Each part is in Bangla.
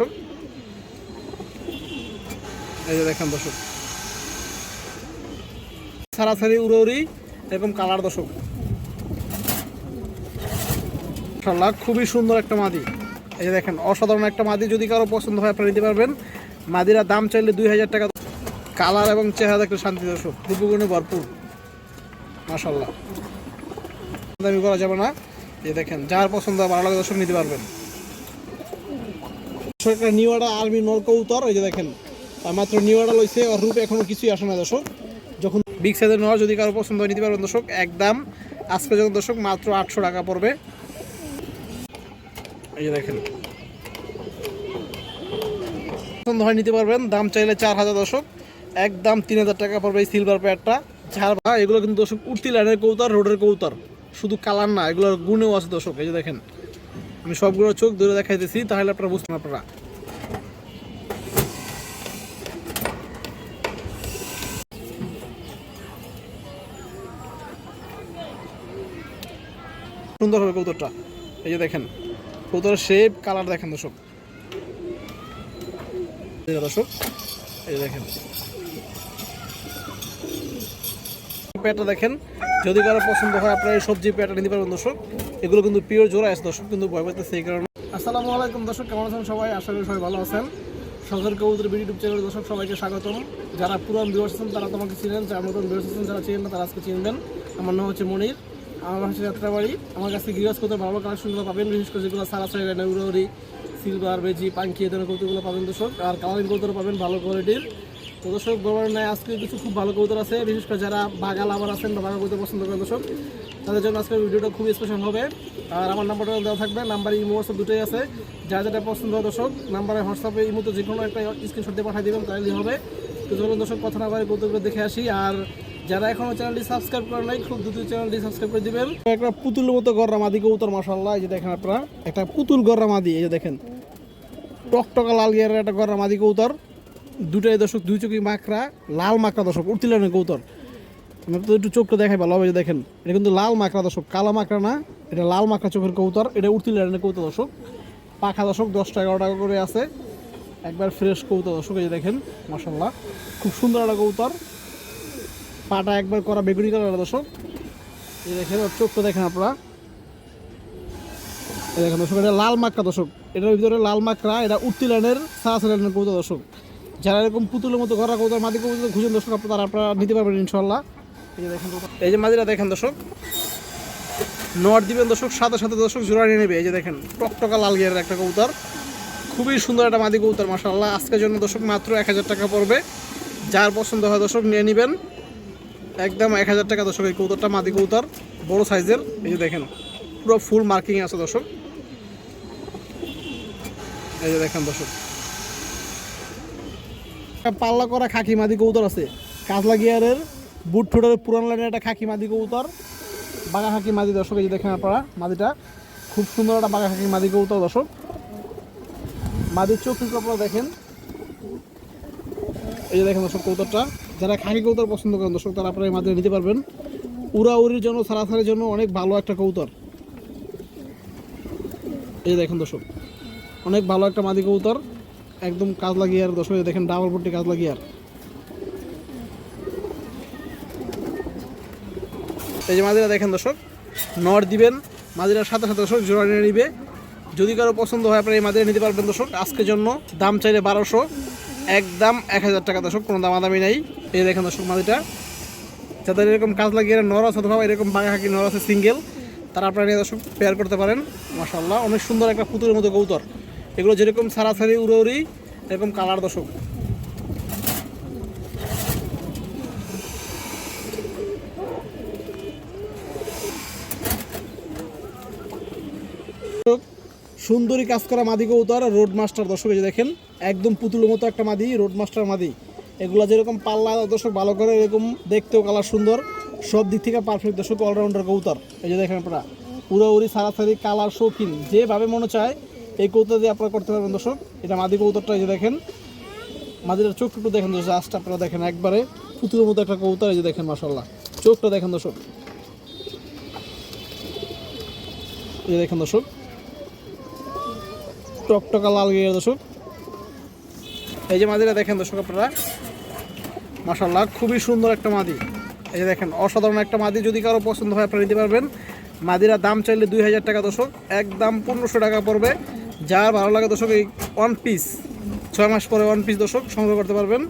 দর্শক এই যে দেখেন দর্শক সারাসারি উড়ি এরকম কালার দর্শক খুবই সুন্দর একটা মাদি। এই যে দেখেন, অসাধারণ একটা মাদি, যদি কারও পছন্দ হয় আপনারা নিতে পারবেন। মাদিরা দাম চাইলে দুই হাজার টাকা। কালার এবং চেহারা দেখলে শান্তি দর্শক রূপগুণে ভরপুর। মাশাল্লাহ দামি করা যাবে না। এই দেখেন, যার পছন্দ ভালো লাগে দর্শক নিতে পারবেন। দর্শক, একটা নিউ আর্মি নল কৌতর এই যে দেখেন মাত্র নিউ আডা লইছে আর রূপ এখনও কিছুই আসে না দর্শক। যখন বিগ সাইজের নেওয়া যদি কারও পছন্দ নিতে পারবেন দর্শক একদম আজকে যখন দর্শক মাত্র আটশো টাকা পড়বে। এই যে দেখেন পছন্দ হয় নিতে পারবেন দাম চাইলে চার হাজার দর্শক একদম তিন হাজার টাকা পড়বে এই সিলভার প্যাডটা ঝাড় এগুলো কিন্তু দর্শক উঠতি লাইনের কৌতার রোডের কৌতার শুধু কালার না এগুলোর গুণেও আছে দর্শক এই যে দেখেন। আমি সবগুলো চোখ ধরে দেখাইতেছি, তাহলে আপনারা বুঝতেন আপনারা। সুন্দর হবে কৌতরটা এই যে দেখেন কৌতরের শেপ কালার দেখেন দর্শক। দর্শক, এই দেখেন। প্যাটটা দেখেন, যদি কারও পছন্দ হয় আপনারা এই সবজি প্যাটটা নিতে পারবেন দর্শক। এগুলো কিন্তু পিওর জোড়া আছে, দর্শক কিন্তু ভয় পাইতে সেই কারণে। আসসালামু আলাইকুম, দর্শক, কেমন আছেন সবাই? আশা করি সবাই ভালো আছেন। সরকার কবুতর ইউটিউব চ্যানেল দর্শক সবাইকে স্বাগতম। যারা পুরান ভিউয়ার্স আছেন, তারা তোমাকে চিনেন, যারা নতুন ভিউয়ার্স আছেন, যারা চিনেন না, তারা আজকে চিনবেন আমার নাম হচ্ছে মনির, আমার হচ্ছে যাত্রাবাড়ি। আমার কাছে গিরাজ করতে ভালো কালেকশনগুলো পাবেন, বিশেষ করে যেগুলো সারা সাইড নেউরি সিলভার বেজি, পাঙ্কি, এ ধরনের কৌতুকগুলো পাবেন দর্শক। আর কালারিং কৌতুক পাবেন, ভালো কোয়ালিটির তো দর্শক বলার নাই, আজকে কিছু খুব ভালো কৌতুক আছে, বিশেষ করে যারা বাগা লাভার আছেন বা বাগা কৌতুক পছন্দ করেন দর্শক, তাদের জন্য আজকের ভিডিওটা খুব স্পেশাল হবে। আর আমার নাম্বারটা দেওয়া থাকবে, নাম্বার ইমো হোয়াটসঅ্যাপ দুটোই আছে। যা যেটা পছন্দ হয় দর্শক, নাম্বারে হোয়াটসঅ্যাপে ইমোতে যে কোনো একটা স্ক্রিনশট দিয়ে পাঠিয়ে দেবেন, তাহলেই হবে। তো চলুন দর্শক, কথা না বলে কৌতুকগুলো দেখে আসি। আর যারা এখনও চ্যানেলটি সাবস্ক্রাইব করেন নাই, খুব দ্রুত চ্যানেলটি সাবস্ক্রাইব করে দিবেন। একটা পুতুল মতো গররা মাদি কৌতর মাসাল্লাহ এই যে দেখেন আপনারা। একটা পুতুল গররা মাদি, এই যে দেখেন। টকটকা লাল গিয়ারের একটা গররা মাদি কৌতর দুটাই দর্শক, দুই চোখি মাকড়া, লাল মাকড়া দর্শক। উঠতিলেন কৌতর আমি তো একটু চোখটা দেখাই ভালো হবে দেখেন, এটা কিন্তু লাল মাকড়া দর্শক, কালো মাকড়া না, এটা লাল মাকড়া চোখের কৌতর এটা উঠতিলেন কৌতর দর্শক। পাখা দর্শক দশটা এগারো টাকা করে আছে। একবার ফ্রেশ কৌতর দর্শক, এই দেখেন মাসাল্লাহ খুব সুন্দর একটা কৌতর পাটা একবার করা বেগুনি কালার দর্শক। এই দেখেন চোখটা দেখেন আপনারা। এই দেখেন দর্শক, এটা লাল মাকড়া দর্শক। এটার ভিতরে লাল মাকড়া, এটা উঠতি লাইনের সাহা লাইনের দর্শক। যারা এরকম পুতুলের মতো ঘরা কৌতার মাদি কৌতা খুঁজেন দর্শক, আপনারা আপনারা নিতে পারবেন ইনশাল্লাহ। এই যে দেখেন এই যে মাদিরা দেখেন দর্শক। নোয়ার দিবেন দর্শক, সাথে সাথে দর্শক জোড়া নিয়ে নেবে। এই যে দেখেন, টকটকা লাল গিয়ারের একটা কৌতার খুবই সুন্দর একটা মাদি কৌতার মাসাল্লাহ আজকের জন্য দর্শক মাত্র এক হাজার টাকা পড়বে। যার পছন্দ হয় দর্শক নিয়ে নেবেন। একদম এক হাজার টাকা দর্শক এই কৌতরটা মাদি কৌতর বড় সাইজের। এই যে দেখেন, পুরো ফুল মার্কিং আছে দর্শক। এই যে দেখেন দর্শক। পাল্লা করা খাকি মাদি কৌতর আছে। কাজলা গিয়ারের বুট ঠোঁটের পুরান লাইনের একটা খাকি মাদি কৌতর বাঘা খাকি মাদি দর্শক, এই যে দেখেন আপনারা মাদিটা। খুব সুন্দর একটা বাঘা খাকি মাদি কৌতর দর্শক। মাদির চোখ আপনারা দেখেন। এই যে দেখেন দর্শক কৌতরটা যারা খাকি কৌতর পছন্দ করেন দর্শক, তারা আপনারা এই মাধ্যমে নিতে পারবেন। উড়াউড়ির জন্য সারাসারির জন্য অনেক ভালো একটা কৌতর এই দেখেন দর্শক, অনেক ভালো একটা মাদি কৌতর একদম কাজ লাগিয়ে আর দর্শক দেখেন ডাবল পট্টি কাজ লাগিয়ে আর এই যে মাদিরা দেখেন দর্শক নর দিবেন, মাদিরার সাথে সাথে দর্শক জোড়া নিয়ে নিবে। যদি কারও পছন্দ হয়, আপনারা এই মাদিরা নিতে পারবেন দর্শক, আজকের জন্য। দাম চাইলে বারোশো, একদম এক হাজার টাকা দর্শক, কোনো দামাদামি নেই। এই দেখেন দর্শক মাদিটা যাদের এরকম কাজ লাগিয়ে নর আছে অথবা এরকম বাঘা হাকি নর আছে সিঙ্গেল তারা আপনারা দর্শক পেয়ার করতে পারেন। মাসাল্লাহ অনেক সুন্দর একটা পুতুলের মতো কৌতর এগুলো যেরকম সারাসারি উড়ি এরকম কালার দশক সুন্দরী কাজ করা মাদি কৌতর রোড মাস্টার দর্শক যে দেখেন, একদম পুতুলের মতো একটা মাদি রোড মাস্টার মাদি। এগুলো যেরকম পাল্লা দর্শক ভালো করে, এরকম দেখতেও কালার সুন্দর। সব দিক থেকে পারফেক্ট দর্শক অলরাউন্ডার কৌতর এই যে দেখেন আপনারা, উড়াউড়ি, সারাসারি, কালার, শৌখিন, যেভাবে মনে চায় এই কৌতর দিয়ে আপনারা করতে পারবেন, দর্শক। এটা মাদি কৌতরটা এই যে দেখেন। মাদিটার চোখ টুকু দেখেন, দর্শক আজটা আপনারা দেখেন একবারে। পুতুলের মতো একটা কৌতর এই যে দেখেন মাসাল্লাহ চোখটা দেখেন, দর্শক। এই দেখেন, দর্শক। টকটকা লাল গিয়ে দর্শক। এই যে মাদিরা দেখেন, দর্শক, আপনারা। মাসাল্লাহ খুবই সুন্দর একটা মাদি। এই যে দেখেন, অসাধারণ একটা মাদি। যদি কারও পছন্দ হয়, আপনারা নিতে পারবেন। মাদিরা দাম চাইলে দুই হাজার টাকা, দর্শক। একদম পনেরোশো টাকা পড়বে। যার ভালো লাগে দর্শক, এই ওয়ান পিস ছয় মাস পরে ওয়ান পিস দর্শক সংগ্রহ করতে পারবেন।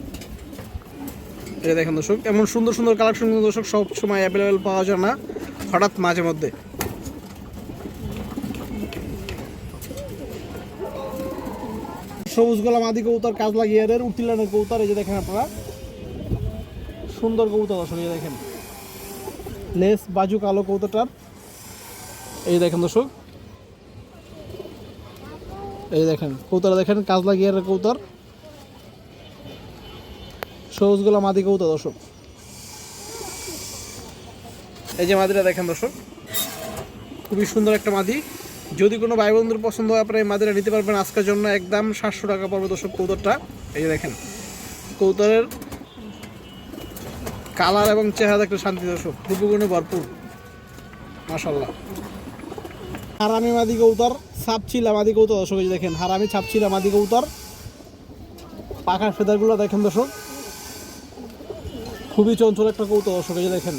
এই দেখেন দর্শক, এমন সুন্দর সুন্দর কালেকশন দর্শক সব সময় অ্যাভেলেবেল পাওয়া যায় না, হঠাৎ মাঝে মধ্যে। সবুজ গোলাম আদি কবুতর, কাজ লাগিয়ে এর উঠিলানের কবুতর, এই যে দেখেন আপনারা। সুন্দর কবুতর দর্শক, এই দেখেন। লেস বাজু কালো কবুতরটার। এই দেখেন দর্শক। এই দেখেন, কবুতর দেখেন কাজ লাগিয়ে এর কবুতর। সবুজ গোলাম আদি কবুতর, দর্শক। এই যে মাদিরা দেখেন, দর্শক। খুবই সুন্দর একটা মাদি। যদি কোনো ভাই বন্ধুর পছন্দ হয়, আপনারা এই মাদিরা নিতে পারবেন। আজকের জন্য একদম সাতশো টাকা পড়বে, দর্শক কৌতরটা এই যে দেখেন কৌতরের কালার এবং চেহারা একটা শান্তি, দর্শক। রূপগুণে ভরপুর। মাসাল্লাহ হারামি মাদি কৌতর ছাপছিলা মাদি কৌতর দর্শক দেখেন, হারামি ছাপছিলা মাদি কৌতর পাখার ফেদারগুলো দেখেন দর্শক। খুবই চঞ্চল একটা কৌতর দর্শক দেখেন।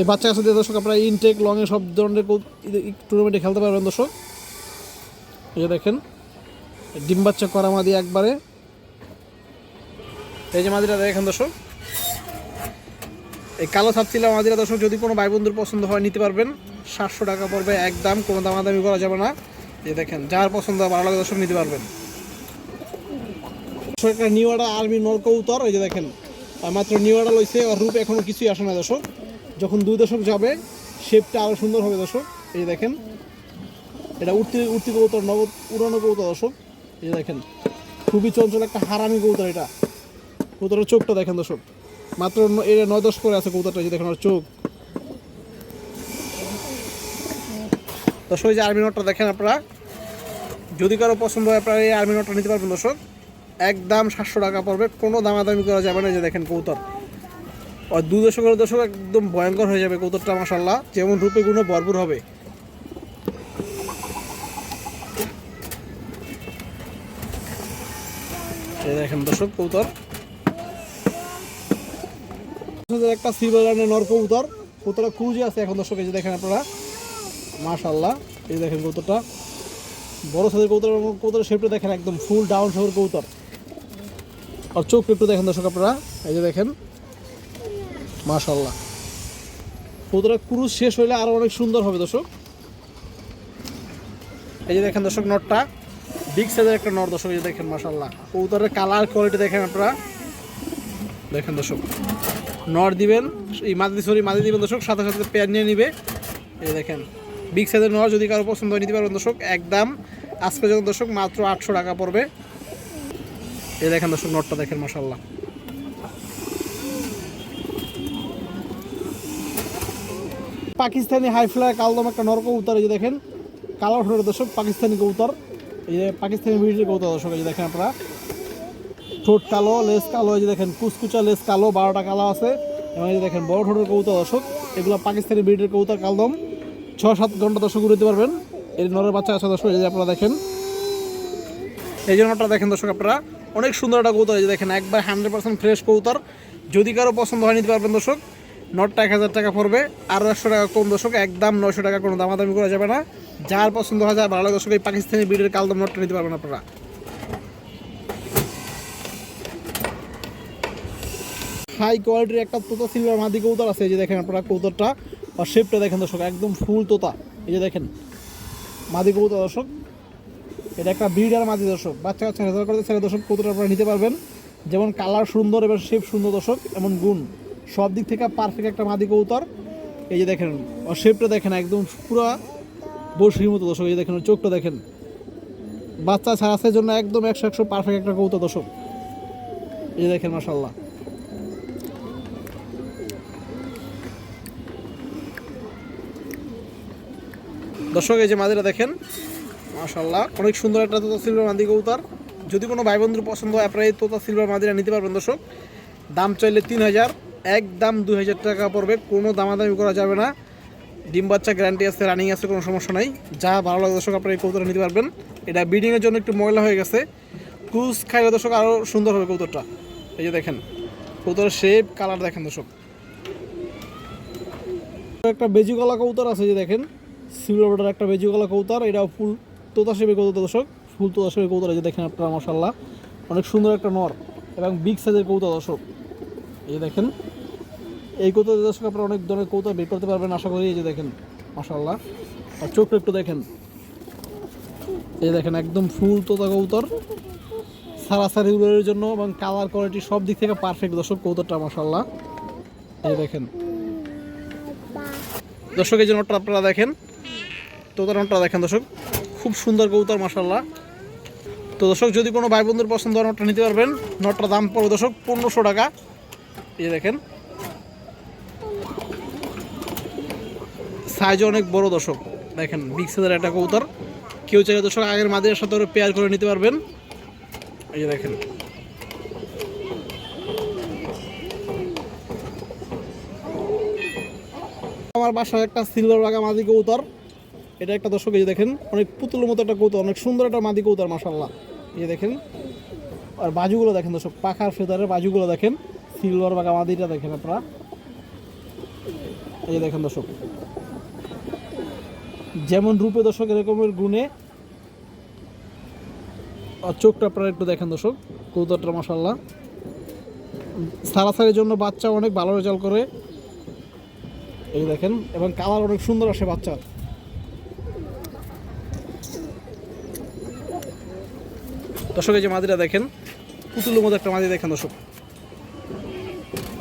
এই বাচ্চা কাছে দর্শক আপনারা ইনটেক লংয়ে সব ধরনের টুর্নামেন্টে খেলতে পারবেন দর্শক। এই যে দেখেন, ডিম বাচ্চা করা মাদি একবারে। এই যে মাদিরা দেখেন দর্শক। এই কালো ছাপচিলা মাদিরা দর্শক, যদি কোনো ভাই বন্ধুর পছন্দ হয়, নিতে পারবেন। সাতশো টাকা পড়বে একদম, কোনো দামাদামি করা যাবে না। এই দেখেন, যার পছন্দ ভালো লাগে, দর্শক, নিতে পারবেন। নিউ আর্ডার আর্মি নলকৌতর এই যে দেখেন মাত্র নিউ আর্ডার লইছে আর রূপ এখনও কিছুই আসে না দর্শক। যখন দুই দশক যাবে শেপটা আরও সুন্দর হবে দর্শক। এই দেখেন, এটা উঠতি উঠতি কৌতর নব উড়ানো কৌতর দর্শক। এই যে দেখেন, খুবই চঞ্চল একটা হারামি কৌতর এটা। কৌতরের চোখটা দেখেন দর্শক। মাত্র এটা নয় দশ করে আছে কৌতরটা এই যে দেখেন ওর চোখ। দর্শক যে আর্মি নোটটা দেখেন আপনারা। যদি কারও পছন্দ হয়, আপনারা এই আর্মি নোটটা নিতে পারবেন, দর্শক। একদম সাতশো টাকা পড়বে, কোনো দামাদামি করা যাবে না যে দেখেন কৌতর আর দু দশকের দশক একদম ভয়ঙ্কর হয়ে যাবে কৌতরটা মাসাল্লাহ যেমন রূপে গুণে ভরপুর হবে। দেখেন দর্শক কৌতর একটা সিলভার লাইনের নর কবুতর। কৌতরটা ক্রুজে আছে এখন দর্শক, এই যে দেখেন আপনারা। মাশাল্লাহ এই দেখেন কৌতরটা বড় সাইজের কৌতর এবং কৌতরের শেপটা দেখেন একদম ফুল ডাউন শহর কৌতর আর চোখ একটু দেখেন দর্শক আপনারা। এই যে দেখেন। মাশাল্লাহ কৌতরা ক্রুজ শেষ হইলে আরও অনেক সুন্দর হবে দর্শক। এই যে দেখেন দর্শক নটটা বিগ সাইজের একটা নট দর্শক, এই যে দেখেন মাশাল্লাহ কৌতরের কালার কোয়ালিটি দেখেন আপনারা। দেখেন দর্শক। নট দিবেন, এই মাদি সরি মাদি দিবেন দর্শক, সাথে সাথে পেয়ার নিয়ে নিবে। এই দেখেন বিগ সাইজের নর যদি কারও পছন্দ হয়, নিতে পারবেন দর্শক, একদম আজকে যখন দর্শক মাত্র আটশো টাকা পড়বে। এই দেখেন দর্শক নটটা দেখেন মাশাল্লাহ পাকিস্তানি হাই ফ্লাই কালদম একটা নর কবুতর, এই যে দেখেন কালো দর্শক, পাকিস্তানি কবুতর। এই যে পাকিস্তানি ব্রিডের কবুতর দর্শক, এই যে দেখেন আপনারা। ঠোঁট কালো, লেস কালো, এই যে দেখেন কুচকুচা লেস কালো, বারোটা কালো আছে। এবং এই যে দেখেন বড় ঠোঁটের কবুতর, দর্শক, এগুলো পাকিস্তানি ব্রিডের কবুতর কালদম। ছ সাত ঘণ্টা দর্শক উড়তে পারবেন। এই নরের বাচ্চা আছে দর্শক, এই যে আপনারা দেখেন। এই জন্যটা দেখেন দর্শক আপনারা, অনেক সুন্দর একটা কবুতর, এই যে দেখেন একবার হান্ড্রেড পার্সেন্ট ফ্রেশ কবুতর। যদি কারও পছন্দ হয়, নিতে পারবেন দর্শক। নটটা এক হাজার টাকা পড়বে, আর একশো টাকা কম দর্শক, একদম নয়শো টাকা কোনো দামাদামি করা যাবে না। যার পছন্দ হয়, যার ভালো দর্শক, এই পাকিস্তানি বিডের কালদম নটটা নিতে পারবেন আপনারা। হাই কোয়ালিটির একটা তোতা সিলভার মাদি কৌতর আছে, এই যে দেখেন আপনারা কৌতরটা আর শেপটা দেখেন দর্শক, একদম ফুল তোতা। এই যে দেখেন, মাদি কৌতর দর্শক, এটা একটা ব্রিডার মাদি দর্শক, বাচ্চা কাচ্চা রেজাল্ট করতে ছেলে দর্শক কৌতরটা আপনারা নিতে পারবেন। যেমন কালার সুন্দর এবং শেপ সুন্দর দর্শক, এমন গুণ। সব দিক থেকে পারফেক্ট একটা মাদি কৌতর এই যে দেখেন, আর শেপটা দেখেন একদম পুরো বসির মতো দর্শক, এই যে দেখেন, চোখটা দেখেন। বাচ্চা ছাড়াছের জন্য একদম একশো একশো পারফেক্ট একটা কৌতর দর্শক। এই দেখেন মাসাল্লাহ দর্শক, এই যে মাদিরা দেখেন মাশাল্লাহ অনেক সুন্দর একটা তোতা সিলভার মাদি কবুতর। যদি কোনো ভাই বন্ধুর পছন্দ হয়, আপনারা এই তোতা সিলভার মাদিরা নিতে পারবেন দর্শক। দাম চাইলে তিন হাজার, এক দাম দুই হাজার টাকা পড়বে, কোনো দামাদামি করা যাবে না। ডিম বাচ্চা গ্যারান্টি আছে রানিং আছে, কোনো সমস্যা নাই। যা ভালো লাগে দর্শক, আপনারা এই কবুতরটা নিতে পারবেন। এটা ব্রিডিংয়ের জন্য একটু ময়লা হয়ে গেছে। ক্রুজ খাইলে দর্শক আরও সুন্দর হবে কৌতরটা এই যে দেখেন কৌতরের শেপ কালার দেখেন দর্শক। একটা বেজি গলা কৌতর আছে যে দেখেন। সিলভার বর্ডার একটা বেজুগলা কৌতর এটাও ফুল তোতা শেপের কৌতর দর্শক। ফুল তোতা শেপের কৌতর এই যে দেখেন আপনারা মশাল্লাহ অনেক সুন্দর একটা নর এবং বিগ সাইজের কৌতর দর্শক। এই দেখেন, এই কৌতর দর্শক আপনারা অনেক ধরনের কৌতর বের করতে পারবেন, আশা করি। এই যে দেখেন মশাল্লাহ আর চোখটা একটু দেখেন। এই দেখেন, একদম ফুল তোতা কৌতর সারাসারি উড়ের জন্য এবং কালার কোয়ালিটি সব দিক থেকে পারফেক্ট দর্শক কৌতরটা মশাল্লাহ এই দেখেন। দর্শক, এই যে নোটটা আপনারা দেখেন। তোতার নোটটা দেখেন দর্শক, খুব সুন্দর কৌতর মাসাল্লাহ তো দর্শক, যদি কোনো ভাই বন্ধুর পছন্দ হয় নোটটা নিতে পারবেন। নোটটার দাম পড়বে দর্শক পনেরোশো টাকা। এই দেখেন। সাইজ অনেক বড় দর্শক। দেখেন বিগ সাইজের একটা কৌতর কেউ চাইলে দর্শক আগের মাদের সাথে পেয়ার করে নিতে পারবেন। এই দেখেন। আমার বাসায় একটা সিলভার বাগা মাদি কৌতর এটা একটা দর্শক, এই যে দেখেন, অনেক পুতুলের মতো একটা কৌতর অনেক সুন্দর একটা মাদি কৌতর মাসাল্লাহ এই যে দেখেন, আর বাজুগুলো দেখেন দর্শক, পাখার ফেদারের বাজুগুলো দেখেন সিলভার বাগা মাদিটা দেখেন আপনারা। এই যে দেখেন দর্শক, যেমন রূপে দর্শক, এরকমের গুণে, আর চোখটা আপনারা একটু দেখেন দর্শক কৌতরটা মাসাল্লাহ সারাসারির জন্য বাচ্চা অনেক ভালো রেজাল্ট করে। এই দেখেন, এবং কালার অনেক সুন্দর আসে বাচ্চার। দর্শক, এই যে মাদিটা দেখেন, পুতুলের মধ্যে একটা মাদি দেখেন দর্শক।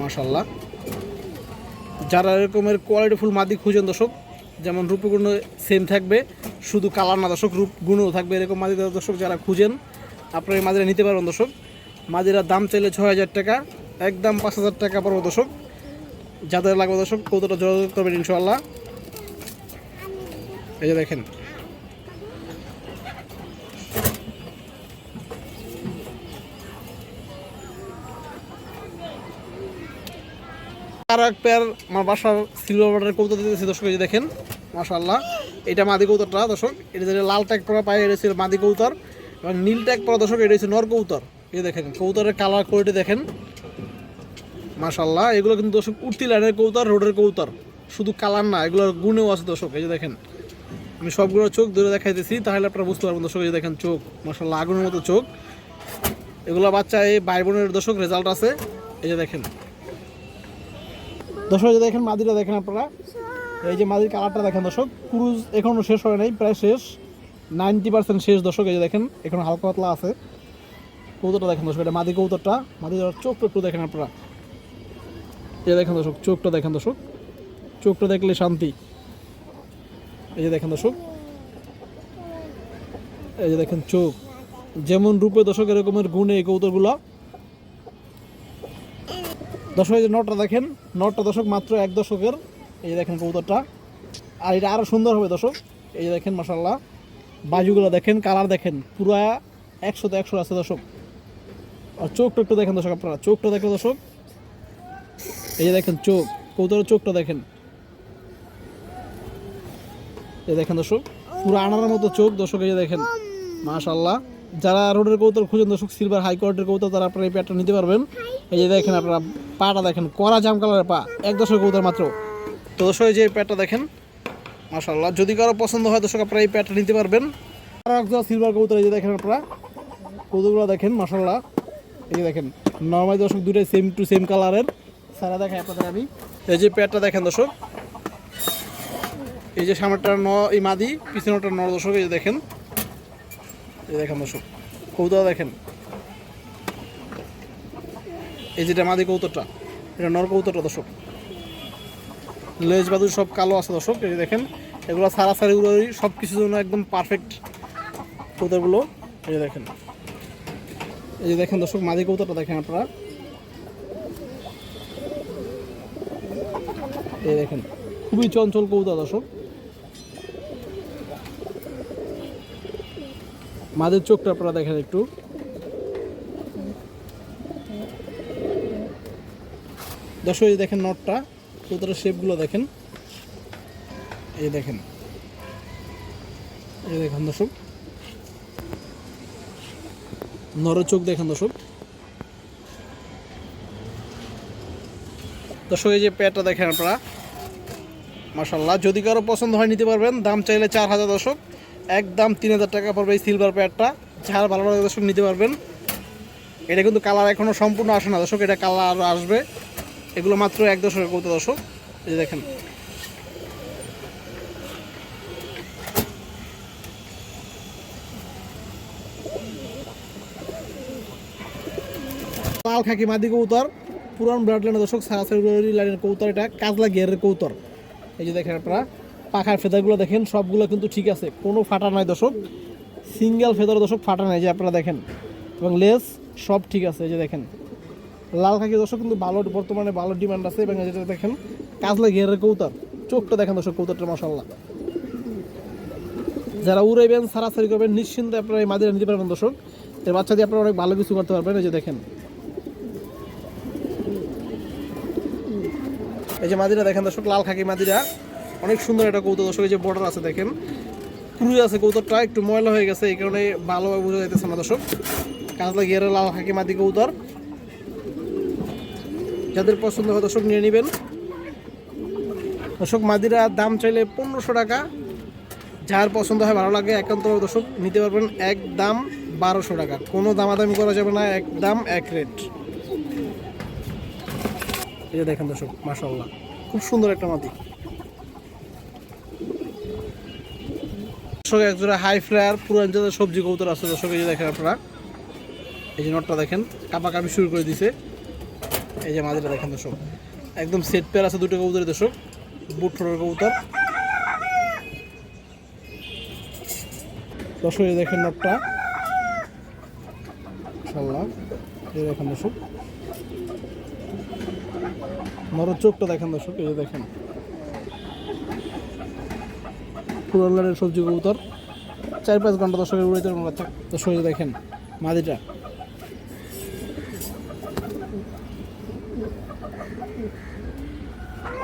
মাশাল্লাহ যারা এরকমের কোয়ালিটিফুল মাদি খুঁজেন দর্শক, যেমন রূপগুণ সেম থাকবে, শুধু কালার না দর্শক রূপ গুণও থাকবে এরকম মাদি দর্শক যারা খুঁজেন, আপনারা এই মাদিরা নিতে পারবেন দর্শক। মাদিরার দাম চাইলে ছয় হাজার টাকা, একদম পাঁচ হাজার টাকা পড়বে দর্শক। যাদের লাগবে দর্শক কতটা যোগাযোগ করবেন ইনশাল্লাহ এই যে দেখেন। আর এক পেয়ার, আমার বাসার সিলভার বাটার কৌতো দিতেছি দর্শক, এই যে দেখেন। মাশাল্লাহ এটা মাদি কৌতরটা দর্শক, এটা যেটা লাল ট্যাগ পরা পায় এটা ছিল মাদি কৌতর এবং নীল ট্যাগ পরা দর্শক, এটা হচ্ছে নর কৌতর এই দেখেন কৌতরের কালার কোয়ালিটি দেখেন। মাশাল্লাহ এগুলো কিন্তু দর্শক উঠতি লাইনের কৌতর রোডের কৌতর শুধু কালার না, এগুলোর গুণেও আছে দর্শক, এই যে দেখেন। আমি সবগুলো চোখ ধরে দেখাইতেছি, তাহলে আপনারা বুঝতে পারবেন দর্শক, এই দেখেন চোখ। মাশাল্লাহ আগুনের মতো চোখ। এগুলো বাচ্চা, এই ভাই বোনের দর্শক রেজাল্ট আছে। এই যে দেখেন। দর্শক যে দেখেন মাদিটা দেখেন আপনারা। এই যে মাদির কালারটা দেখেন দর্শক, ক্রুজ এখনও শেষ হয় নাই, প্রায় শেষ। নাইনটি পার্সেন্ট শেষ দর্শক, এই যে দেখেন, এখন হালকা পাতলা আছে। কৌতরটা দেখেন দর্শক, এটা মাদি কৌতরটা মাদির চোখটা একটু দেখেন আপনারা। যে দেখেন দর্শক, চোখটা দেখেন দর্শক। চোখটা দেখলে শান্তি। এই যে দেখেন দর্শক। এই যে দেখেন চোখ। যেমন রূপে দর্শক এরকমের গুণে এই কৌতরগুলো দর্শক, এই যে নটটা দেখেন, নটটা দর্শক মাত্র এক দশকের। এই যে দেখেন কৌতরটা আর এটা আরও সুন্দর হবে দর্শক। এই যে দেখেন মাসাল্লাহ বাজুগুলো দেখেন, কালার দেখেন, পুরা একশোতে একশো আছে দর্শক। আর চোখটা একটু দেখেন দর্শক আপনারা। চোখটা দেখেন দর্শক এই যে দেখেন চোখ কৌতরের চোখটা দেখেন। এই দেখেন দর্শক, পুরো আনার মতো চোখ দর্শক, এই যে দেখেন মাশাল্লাহ যারা রোডের কৌতর খুঁজেন দর্শক সিলভার হাই কোয়ালিটির কৌতর তারা আপনারা এই প্যাটটা নিতে পারবেন। এই যে দেখেন আপনারা পাটা দেখেন, কড়া জাম কালারের পা, এক দশক কৌতর মাত্র। তো দর্শক, এই যে প্যাটটা দেখেন মাশাল্লাহ যদি কারও পছন্দ হয় দর্শক, আপনারা এই প্যাটটা নিতে পারবেন। সিলভার কৌতর এই যে দেখেন আপনারা কৌতরগুলো দেখেন মাশাল্লাহ এই যে দেখেন, নর্মাল দর্শক দুটাই সেম টু সেম কালারের সারা দেখায় আপনাদের আমি। এই যে প্যাটটা দেখেন দর্শক, এই যে সামনেরটা ন, এই মাদি, পিছনেরটা ন দর্শক, এই যে দেখেন। এই দেখেন দর্শক কৌতরা দেখেন। এই যেটা মাদি কৌতরটা এটা নর কৌতরটা দর্শক। লেজ বাদু সব কালো আছে দর্শক, এই দেখেন, এগুলো সারা সারিগুলো সব কিছুর জন্য একদম পারফেক্ট কৌতরগুলো এই যে দেখেন। এই যে দেখেন দর্শক, মাদি কৌতরটা দেখেন আপনারা। এই দেখেন, খুবই চঞ্চল কৌতা দর্শক। মাদের চোখটা আপনারা দেখেন একটু। দর্শক, এই দেখেন নটটা কৌতার শেপগুলো দেখেন। এই দেখেন এই দেখেন দর্শক। নর চোখ দেখেন দর্শক। দর্শক এই যে পেয়ারটা দেখেন আপনারা মাসাল্লাহ যদি কারও পছন্দ হয় নিতে পারবেন, দাম চাইলে চার হাজার দর্শক, একদম তিন হাজার টাকা পড়বে এই সিলভার পেয়ারটা, যার ভালো লাগে দর্শক নিতে পারবেন। এটা কিন্তু কালার এখনও সম্পূর্ণ আসে না দর্শক, এটা কালার আরও আসবে, এগুলো মাত্র এক দশকের কৌতো দর্শক, এই দেখেন। লাল খাকি মাদি কৌতর পুরান ব্লাড লাইনের দর্শক সারাসারি লাইনের কৌতর এটা কাজলা গিয়ারের কৌতর এই যে দেখেন আপনারা, পাখার ফেদারগুলো দেখেন, সবগুলো কিন্তু ঠিক আছে, কোনো ফাটা নাই দর্শক। সিঙ্গেল ফেদার দর্শক, ফাটা নাই যে আপনারা দেখেন। এবং লেস, সব ঠিক আছে, এই যে দেখেন। লাল খাকি দর্শক কিন্তু ভালো বর্তমানে ভালো ডিমান্ড আছে, এবং যেটা দেখেন, কাজলা গিয়ারের কৌতর চোখটা দেখেন দর্শক কৌতরটা মশাল্লা যারা উড়াইবেন, সারাসারি করবেন, নিশ্চিন্তে আপনারা এই মাদিরা নিতে পারবেন দর্শক। এর বাচ্চা দিয়ে আপনারা অনেক ভালো কিছু করতে পারবেন, এই যে দেখেন। এই যে মাদিরা দেখেন দর্শক, লাল খাকি মাদিরা। অনেক সুন্দর একটা কৌতুক। দর্শক, এই যে বর্ডার আছে দেখেন। ক্রুই আছে কৌতরটা একটু ময়লা হয়ে গেছে, এই কারণে ভালোভাবে বোঝা যাইতেছে না দর্শক। কাজলা গিয়ারে লাল খাকি মাদি কৌতর যাদের পছন্দ হয় দর্শক, নিয়ে নেবেন। দর্শক, মাদিরা দাম চাইলে পনেরোশো টাকা। যার পছন্দ হয়, ভালো লাগে, একান্ত দর্শক, নিতে পারবেন এক দাম বারোশো টাকা। কোনো দামাদামি করা যাবে না, এক দাম, এক রেট। এই যে দেখেন দর্শক মাশাল্লাহ খুব সুন্দর একটা মাটি। দর্শক, একজোড়া হাই ফ্লায়ার পুরান জাতের সবজি কৌতর আছে, দর্শক, এই যে দেখেন আপনারা। এই যে নটটা দেখেন কাপা কাপি শুরু করে দিছে। এই যে মাদিটা দেখেন দর্শক, একদম সেট পেয়ার আছে দুটো কবুতরের দর্শক বুট ঠোঁটের কবুতর। দর্শক, এই দেখেন নটটা এই দেখেন দর্শক। নর চোখটা দেখেন দর্শক, এই দেখেন। পুরান লাইনের সবজি কবুতর। চার পাঁচ ঘণ্টা দর্শকের উড়াইতে পারবেন দর্শক দেখেন, মাদিটা।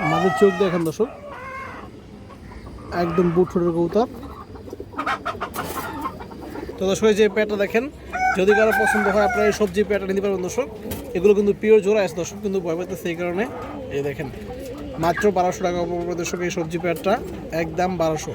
আমাদের চোখ দেখেন দর্শক। একদম বুট ফুটের কবুতর। তো দর্শক যে পেয়ারটা দেখেন, যদি কারও পছন্দ হয়, আপনারা এই সবজি পেয়ারটা নিতে পারবেন দর্শক। এগুলো কিন্তু পিওর জোড়া আছে দর্শক কিন্তু ভয় পাইতে সেই কারণে। এই দেখেন, মাত্র বারোশো টাকা দর্শক এই সবজি পেয়ারটা একদম বারোশো।